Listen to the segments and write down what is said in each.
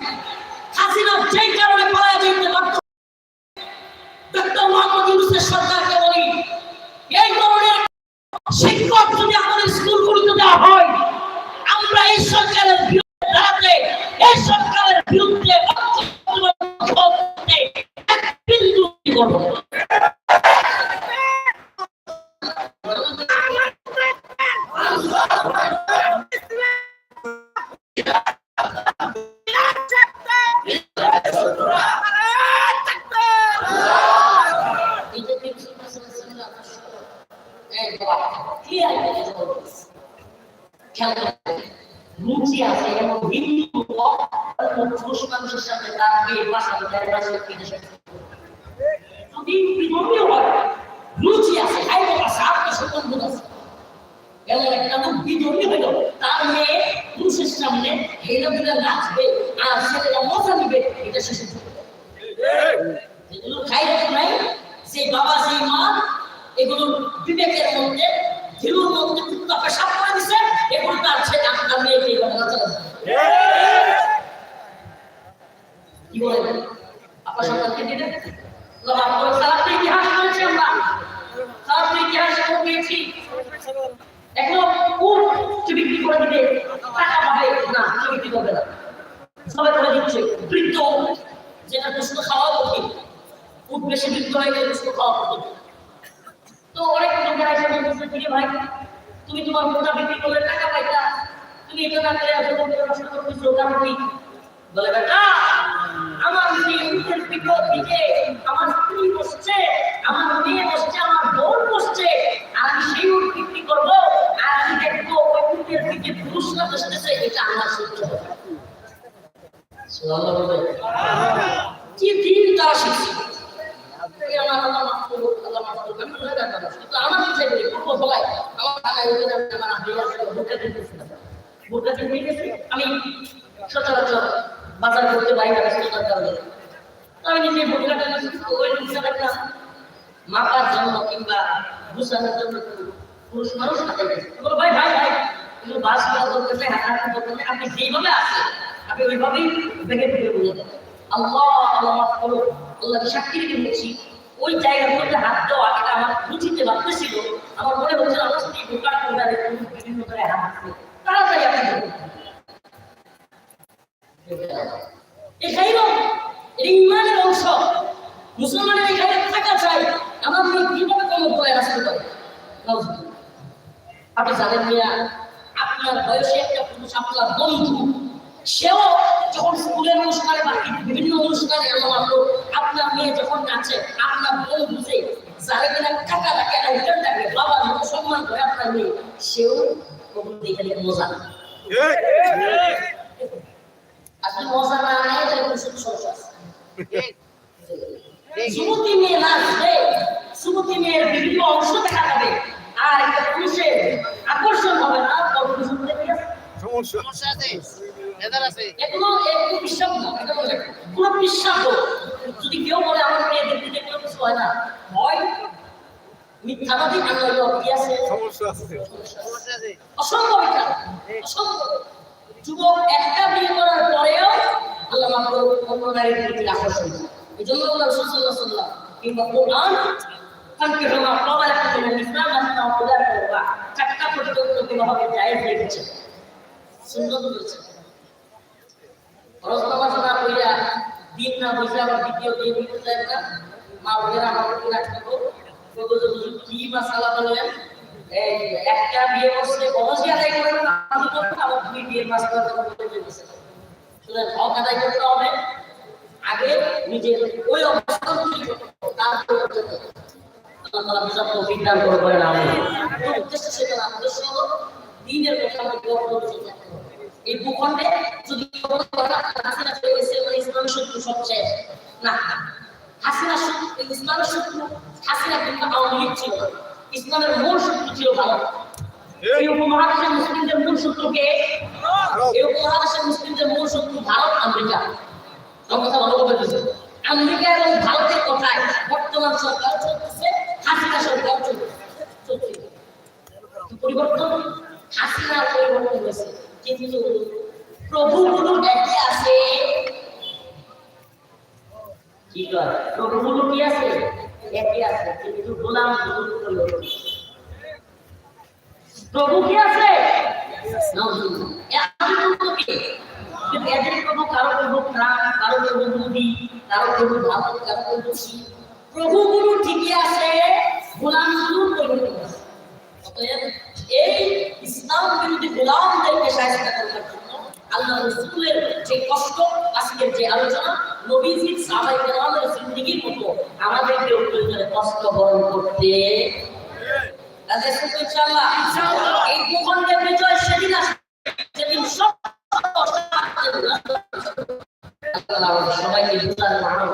হাসিনা যেই কারণে পালায় যেতে পারত ডক্টর মোহাম্মদ ইউনুসের সরকারকে বলি, এই ধরনের শিক্ষক যদি আমাদের স্কুলগুলিতে দেওয়া হয়, আমরা এই সরকারের বাসা দেয় বাসা বিদেশে যদি বিধর্মী হয় রুচি আছে খাইতে পারছে আত্মসম্মান আছে। এমন একটা লোক বিধর্মী হইল, তার মেয়ে পুরুষের সামনে হেলে নাচবে, আর ছেলেরা মজা নিবে, এটা শেষে এগুলো খাইতে নাই, সেই বাবা, সেই মা এগুলো বিবেকের মধ্যে ধীরুর মধ্যে কুত্তা পেশাব করে দিছে, এগুলো তার ছেলে, আপনার মেয়েকে নাচানো কি বলেন? আপনার সন্তানকে দিলেন? লাভ করে খারাপ ইতিহাস করেছি আমরা। খারাপ ইতিহাস আমরা পেয়েছি এখন কোন বিক্রি করে দিবে? টাকা পাবে না কেউ বিক্রি করবে না? সবাই করে দিচ্ছে, বৃদ্ধ, যেটা দুষ্ট খাওয়া কঠিন। উঠ বেশি বৃদ্ধ হয়ে গেলে দুষ্ট খাওয়া কঠিন। তো অনেক লোকেরা এসে বলতেছে রে ভাই, তুমি তোমার মোটা বিক্রি করলে টাকা পাইতা? তুমি এটা না করে এত লোকের নষ্ট করতেছো আমার আমার আমার আমার করব আমার। কি দিন তারা আমার আল্লাহ মাফ করুক, আল্লাহ মাফ আমার করব। আমার আমার আমি সচরাচর বাজার করতে বাইরে ব্যস্ততার কারণে আমি নিজে দিয়েছি, ওই দেখলাম মাপার জন্য কিংবা গুছানোর জন্য পুরুষ মানুষ হাতে ভাই ভাই ভাই এগুলো বাস করা করতেছে হাঁটাহাঁটি করতেছে আপনি যেইভাবে আছেন আপনি ওইভাবেই ভেঙে ভেঙে বুঝে দেন। আল্লাহ আল্লাহ করো আল্লাহকে সাক্ষী রেখে বলছি ওই জায়গাগুলোতে হাত দেওয়া এটা আমার রুচিতে ভাবতেছিল আমার মনে হচ্ছিল আমার এই দোকান করে বিভিন্ন জায়গায় হাত দিচ্ছে এটাই না এটা ইমানের অংশ। মুসলমানের এখানে থাকা চাই, আমার মেয়ে কীভাবে কম করে? আসতে পারে আপনি জানেন মিয়া, আপনার বয়সে একটা পুরুষ, আপনার বন্ধু, সেও যখন স্কুলের অনুষ্ঠানে বা বিভিন্ন অনুষ্ঠানে এমন আসলো আপনার মেয়ে যখন নাচে, আপনার বন্ধু যে যারা কিনা টাকা রাখে আইটেম রাখে বাবার মতো সম্মান করে আপনার মেয়ে, সেও কখনো দেখে মজা না আসলে মজা না নেয় তাহলে কোনো সমস্যা আছে যুবতী মেয়ে নাচবে যুবতী মেয়ের বিভিন্ন অংশ দেখা যাবে। আর একটা পুরুষের আকর্ষণ হবে না আছে? সমস্যা আছে? আছে? এগুলো একটু বিশ্বাস না এটা বলে। পুরো বিশ্বাস। যদি কেউ বলে আমার মেয়ে দেখতে দেখতে কিছু হয় না। হয় মিথ্যাবাদী নইলে কি আছে? সমস্যা আছে। অসম্ভব এটা। অসম্ভব। যুবক একটা বিয়ে করার পরেও আল্লাহ করুন অন্য নারীর প্রতি আকর্ষণ এই জন্য আল্লাহ রাসূল সাল্লাল্লাহু আলাইহি ওয়াসাল্লাম কিংবা কোরআন কানকে কবাল একটা দিন ইসলাম আসনা খোদার করবা চারটা পর্যন্ত বিবাহকে জায়েজ রেখেছে সুন্দর বলেছে। রসনামা শোনা কইরা দিন না বসে আবার দ্বিতীয় দিন দিতে চাই না। মা বোনেরা আমার প্রতি হুজুর কি বললেন এই একটা বিয়ে করছে বহসি আদায় করে আমি করতে আবার দুই বিয়ের মাসালা কথা বলতে চলেছে শুনেন হক আদায় করতে হবে। আগে নিজের ওই অবস্থান তারপর করতে কথা ইসলামের শত্রু সবচেয়ে। না হাসিনা শত্রু ইসলামের শত্রু হাসিনা কিন্তু আওয়ামী লীগ ছিল। ইসলামের মূল শত্রু ছিল এই উপমহাদেশের মুসলিমদের মূল এই উপমহাদেশের মুসলিমদের মূল শত্রু ভারত, আমেরিকা। কথা ভালো আমেরিকা এবং ভারতের কথায় বর্তমান সরকার চলতেছে, হাসিনা সরকার চলতেছে। পরিবর্তন, হাসিনা পরিবর্তন হয়েছে। কিন্তু প্রভুগুলো একই আছে। কি কর প্রভুগুলো কি আছে? একই আছে, কিন্তু গোলাম প্রভু কি আছে? প্রভু প্রভুগুলো ঠিকই আছে অতএব এই ইসলাম বিরোধী গোলামদেরকে সাহায্য করার জন্য আল্লাহ রসুলের যে কষ্ট, আজকের যে আলোচনা নবীজির সাহাবাই কেরামের জিন্দিগির মতো আমাদেরকেও প্রয়োজনে কষ্ট বরণ করতে। তাদের সাথে ইনশাআল্লাহ, এই ভূখণ্ডের বিজয় সেদিন আসবে। যেদিন সব সবাইকে বুঝার মানব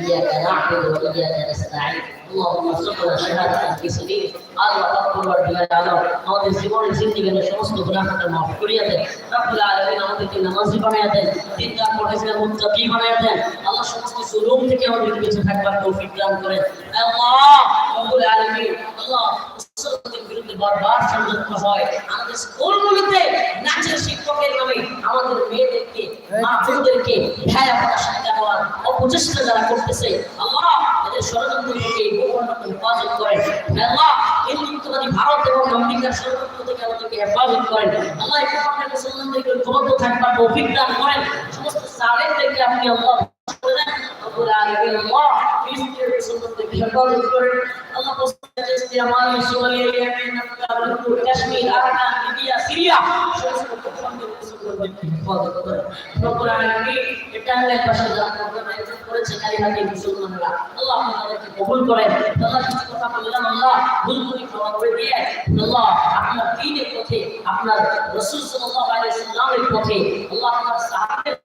إياك نعبد وإياك نستعين اللهم ارزقنا شهادة في سبيلك আল্লাহ আকবার বিলা আলম আমাদের জীবনের জিন্দেগির সমস্ত গুনাহকে মাফ করিয়ে দেন রব্বুল আলামিন আমাদেরকে নামাজি বানায় দেন দিনদার পরহেজগার মুত্তাকি বানায় দেন আল্লাহ সমস্ত জুলুম থেকে আমাদের বেঁচে থাকবার তৌফিক দান করেন আল্লাহ রব্বুল আলামিন আল্লাহ মুসলমানদের বিরুদ্ধে বারবার ষড়যন্ত্র হয়। আমাদের স্কুলগুলিতে নাচের শিক্ষকের নামে আমাদের মেয়েদেরকে মা বোনদেরকে ভ্যায়া পড়া শিক্ষা দেওয়ার অপচেষ্টা যারা করতেছে আল্লাহ এদের ষড়যন্ত্র থেকে ভূখণ্ডকে হেফাজত করেন। আল্লাহ হিন্দুত্ববাদী ভারত এবং আমেরিকার ষড়যন্ত্র থেকে আমাদেরকে হেফাজত করেন। আল্লাহ এই ভূখণ্ডের মুসলমানদেরকে ঐক্যবদ্ধ থাকবার তৌফিক দান করেন। সমস্ত সালেমদেরকে আপনি আল্লাহ করে দেন আল্লাহ ফিলিস্তিনের মুসলমানদেরকে হেফাজত করেন। আল্লাহ আরাকান লিবিয়া সিরিয়া সমস্ত ভূখণ্ডের মুসলমানদেরকে হেফাজত করেন রব্বুল আলামিন এটা আল্লাহর পাশে আয়োজন করেছে কালিমাতে মুসলমানরা আল্লাহ আপনি তাদেরকে কবুল করেন আল্লাহ কিছু কথা বললাম আল্লাহ ভুল ভুল ক্ষমা করে দিয়ে আল্লাহ আপনার দ্বীনের পথে আপনার রাসূল সাল্লাল্লাহু আলাইহি ওয়াসাল্লামের পথে আল্লাহ আপনার সাহাবের